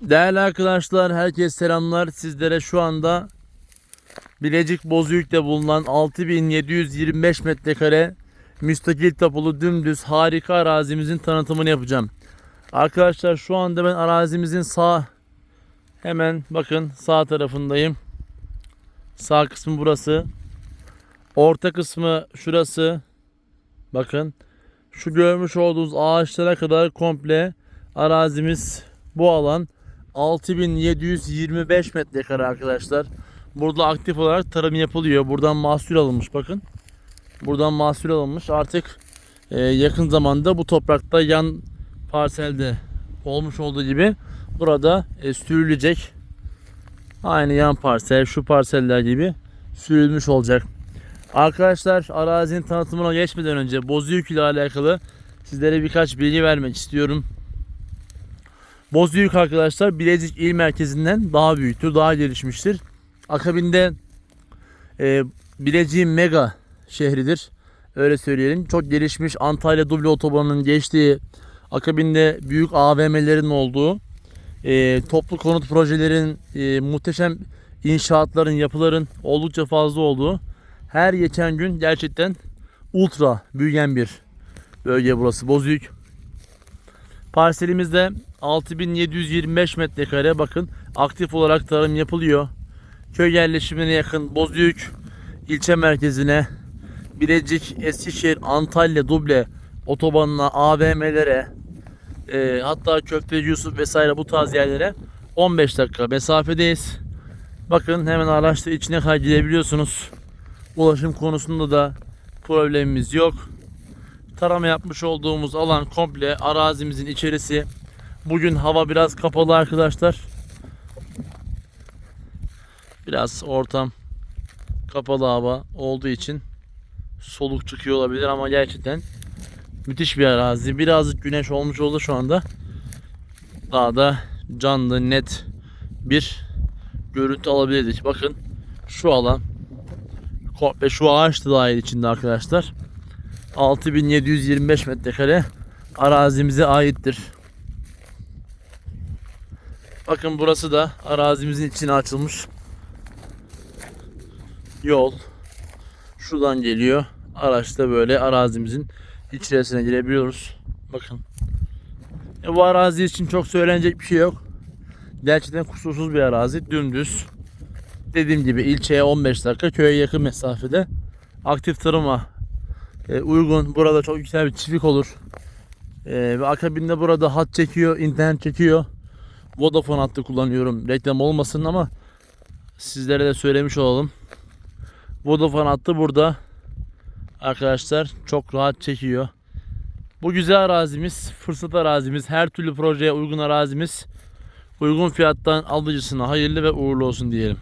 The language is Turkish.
Değerli arkadaşlar, herkes selamlar. Sizlere şu anda Bilecik Bozüyük'te bulunan 6725 metrekare müstakil tapulu dümdüz harika arazimizin tanıtımını yapacağım. Arkadaşlar şu anda ben arazimizin sağ hemen bakın sağ tarafındayım. Sağ kısmı burası. Orta kısmı şurası. Bakın. Şu görmüş olduğunuz ağaçlara kadar komple arazimiz bu alan 6725 metrekare arkadaşlar. Burada aktif olarak tarım yapılıyor. Buradan mahsul alınmış bakın. Buradan mahsul alınmış. Artık e, yakın zamanda bu toprakta yan parselde olmuş olduğu gibi burada e, sürülecek. Aynı yan parsel, şu parseller gibi sürülmüş olacak. Arkadaşlar arazinin tanıtımına geçmeden önce Bozüyük ile alakalı sizlere birkaç bilgi vermek istiyorum. Bozüyük arkadaşlar Bilecik il merkezinden daha büyüktür, daha gelişmiştir. Akabinde e, Bilecik'in mega şehridir. Öyle söyleyelim. Çok gelişmiş Antalya Duble otobanının geçtiği, akabinde büyük AVM'lerin olduğu, e, toplu konut projelerin, e, muhteşem inşaatların, yapıların oldukça fazla olduğu, her geçen gün gerçekten ultra büyüyen bir bölge burası Bozüyük. Parselimizde 6725 metrekare bakın aktif olarak tarım yapılıyor. Köy yerleşimine yakın Bozüyük ilçe merkezine Bilecik, Eskişehir, Antalya, Duble otobanına, AVM'lere e, hatta Köfteci Yusuf vesaire bu tarz yerlere 15 dakika mesafedeyiz. Bakın hemen araçta içine kadar girebiliyorsunuz. Ulaşım konusunda da problemimiz yok. Tarama yapmış olduğumuz alan komple arazimizin içerisi. Bugün hava biraz kapalı arkadaşlar. Biraz ortam kapalı hava olduğu için soluk çıkıyor olabilir ama gerçekten müthiş bir arazi. Birazcık güneş olmuş oldu şu anda. Daha da canlı net bir görüntü alabilirdik. Bakın şu alan komple şu ağaç da dahil içinde arkadaşlar. 6725 metrekare arazimize aittir. Bakın burası da arazimizin içine açılmış yol. Şuradan geliyor. Araçta böyle arazimizin içerisine girebiliyoruz. Bakın. E, bu arazi için çok söylenecek bir şey yok. Gerçekten kusursuz bir arazi. Dümdüz. Dediğim gibi ilçeye 15 dakika, köye yakın mesafede. Aktif tarıma e, uygun. Burada çok güzel bir çiftlik olur. E, ve akabinde burada hat çekiyor, internet çekiyor. Vodafone hattı kullanıyorum. Reklam olmasın ama sizlere de söylemiş olalım. Vodafone hattı burada. Arkadaşlar çok rahat çekiyor. Bu güzel arazimiz, fırsat arazimiz, her türlü projeye uygun arazimiz. Uygun fiyattan alıcısına hayırlı ve uğurlu olsun diyelim.